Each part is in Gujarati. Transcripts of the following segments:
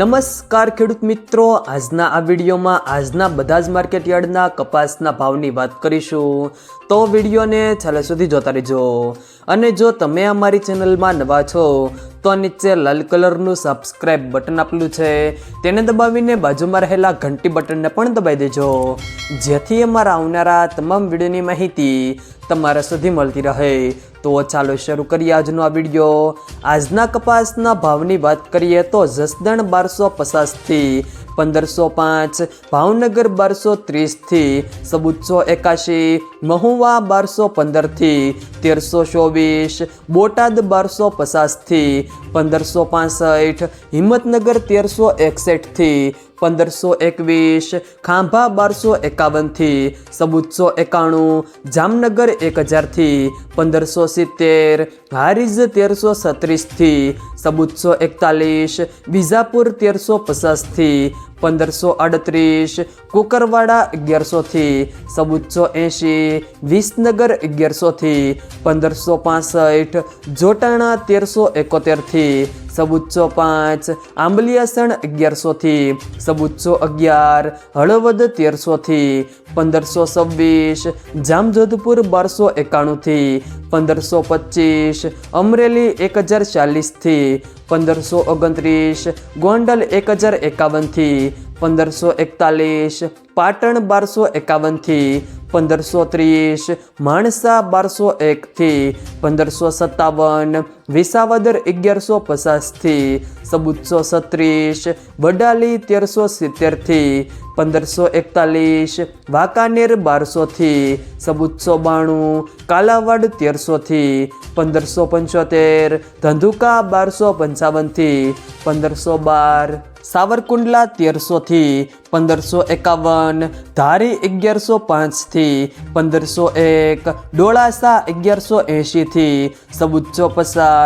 નમસ્કાર ખેડૂત મિત્રો. આજના આ વિડીયોમાં આજના બધા જ માર્કેટ યાર્ડના કપાસના ભાવની વાત કરીશું. તો વિડીયોને છેલ્લે સુધી જોતા રહેજો. અને જો તમે અમારી ચેનલમાં નવા છો, તો નીચે લાલ કલરનું સબસ્ક્રાઇબ બટન આપેલું છે. તેને દબાવીને બાજુમાં રહેલા ઘંટી બટનને પણ દબાવી દેજો. જેથી અમારા આવનારા તમામ વિડીયોની માહિતી તમારા સુધી મળતી રહે. તો ચાલો શરૂ કરીએ આજનો આ વીડિયો. આજના કપાસના ભાવની વાત કરીએ તો જસદણ બારસો પચાસથી પંદરસો પાંચ, ભાવનગર બારસો ત્રીસથી સબુતસો એકાશી, મહુવા બારસો પંદરથી, તેરસો ચોવીસ, બોટાદ બારસો પચાસથી, પંદરસો પાસઠ, હિંમતનગર તેરસો એકસઠથી પંદરસો એકવીસ, ખાંભા બારસો એકાવનથી સબુતસો એકાણું, જામનગર એક હજારથી, પંદરસો સિત્તેર, હારીજ તેરસો સત્રીસથી સબુદસો એકતાલીસ, વિજાપુર તેરસો પચાસથી, પંદરસો અડત્રીસ કુકરવાડા અગિયારસોથી સબુતસો એંશી, વિસનગર અગિયારસોથી, પંદરસો પાસઠ, જોટાણા તેરસો એકોતેરથી સબુતસો પાંચ આંબલિયાસણ અગિયારસોથી સબુચ્ચો અગિયાર, હળવદ તેરસોથી પંદરસો છવ્વીસ, જામજોધપુર બારસો એકાણુંથી પંદરસો પચીસ, અમરેલી એક હજાર ચાલીસથી પંદરસો ઓગણત્રીસ, ગોંડલ એક હજાર એકાવનથી પંદરસો એકતાલીસ, પાટણ બારસો એકાવનથી પંદરસો ત્રીસ, માણસા બારસો એકથી પંદરસો સત્તાવન વિસાવદર અગિયારસો પચાસથી સબુતસો છત્રીસ, વડાલી તેરસો સિત્તેરથી પંદરસો એકતાલીસ, વાંકાનેર બારસોથી સબુતસો બાણું, કાલાવાડ તેરસોથી પંદરસો પંચોતેર, ધંધુકા બારસો પંચાવનથી પંદરસો બાર, સાવરકુંડલા તેરસોથી પંદરસો એકાવન, ધારી અગિયારસો પાંચથી પંદરસો એક, ડોળાસા અગિયારસો એંશીથી સબુચ્ચો પચાસ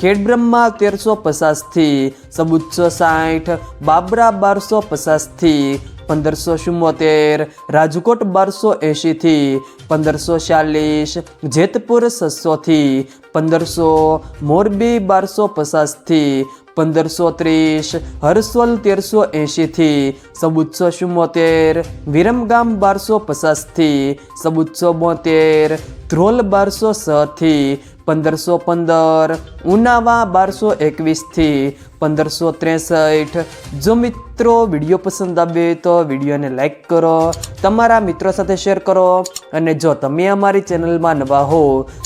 ખેડબ્રહ્મા તેરસો પચાસથી સબુચ્ચો સાઠ, બાબરા બારસો પચાસથી પંદરસો ચુમ્મોતેર રાજકોટ બારસો એંશીથી પંદરસો ચાલીસ, જેતપુર છસોથી પંદરસો, મોરબી બારસો પચાસથી પંદરસો ત્રીસ, હરસોલ તેરસો એંશીથી સબુતસો ચુમ્મોતેર વિરમગામ બારસો પચાસથી સબુતસો બોતેર, ધ્રોલ બારસો છથી પંદરસો પંદર, ઉનાવા બારસો એકવીસથી પંદરસો ત્રેસઠ. જો મિત્રો વીડિયો પસંદ આવે તો વિડીયોને લાઈક કરો, તમારા મિત્રો સાથે શેર કરો અને જો તમે અમારી ચેનલમાં નવા હો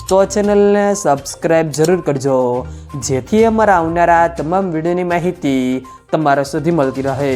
તો ચેનલને સબસ્ક્રાઈબ જરૂર કરજો, જેથી અમારા આવનારા તમામ વિડીયોની માહિતી તમારા સુધી મળતી રહે.